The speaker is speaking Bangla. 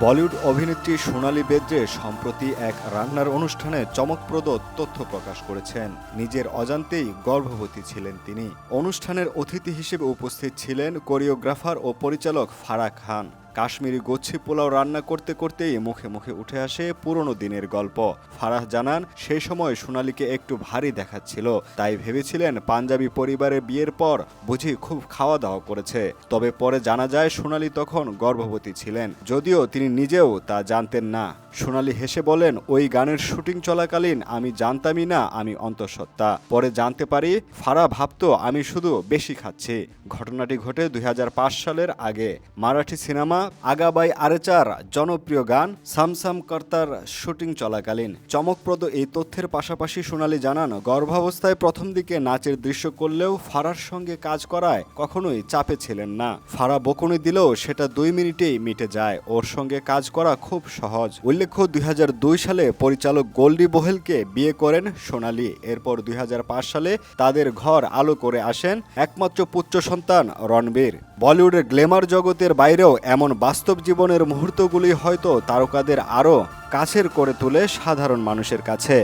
বলিউড অভিনেত্রী সোনালী বেদ্রে সম্প্রতি এক রান্নার অনুষ্ঠানে চমকপ্রদ তথ্য প্রকাশ করেছেন। নিজের অজান্তেই গর্ভবতী ছিলেন তিনি। অনুষ্ঠানের অতিথি হিসেবে উপস্থিত ছিলেন কোরিওগ্রাফার ও পরিচালক ফারাক খান। কাশ্মীরি গোচ্ছি পোলাও রান্না করতে করতেই মুখে মুখে উঠে আসে পুরনো দিনের গল্প। ফারাহ জানান, সেই সময় সোনালীকে একটু ভারী দেখাচ্ছিল। তাই ভেবেছিলেন পাঞ্জাবি পরিবারের বিয়ের পর বুঝি খুব খাওয়া দাওয়া করেছে। তবে পরে জানা যায়, সোনালী তখন গর্ভবতী ছিলেন। যদিও তিনি নিজেও তা জানতেন না। সোনালী হেসে বলেন, ওই গানের শুটিং চলাকালীন আমি জানতামই না আমি অন্তঃসত্ত্বা। পরে জানতে পারি ফারা ভাবত, আমি শুধু বেশি খাচ্ছি। ঘটনাটি ঘটে দুই হাজার পাঁচ সালের আগে। মারাঠি সিনেমা আগাবাই আরেচার জনপ্রিয় গান সামসাম কর্তার শুটিং চলাকালীন। চমকপ্রদ এই তথ্যের পাশাপাশি সোনালি জানান, গর্ভাবস্থায় প্রথম দিকে নাচের দৃশ্য করলেও ফারার সঙ্গে কাজ করায় কখনোই চাপে ছিলেন না। ফারা বকুনি দিলেও সেটা দুই মিনিটেই মিটে যায়। ওর সঙ্গে কাজ করা খুব সহজ। উল্লেখ্য, দুই হাজার দুই সালে পরিচালক গোল্ডি বোহেলকে বিয়ে করেন সোনালি। এরপর দুই হাজার পাঁচ সালে তাদের ঘর আলো করে আসেন একমাত্র পুত্র সন্তান রণবীর। বলিউডের গ্ল্যামার জগতের বাইরেও এমন বাস্তব জীবনের মুহূর্তগুলি হয়তো তারকাদের আরও কাছের করে তোলে সাধারণ মানুষের কাছে।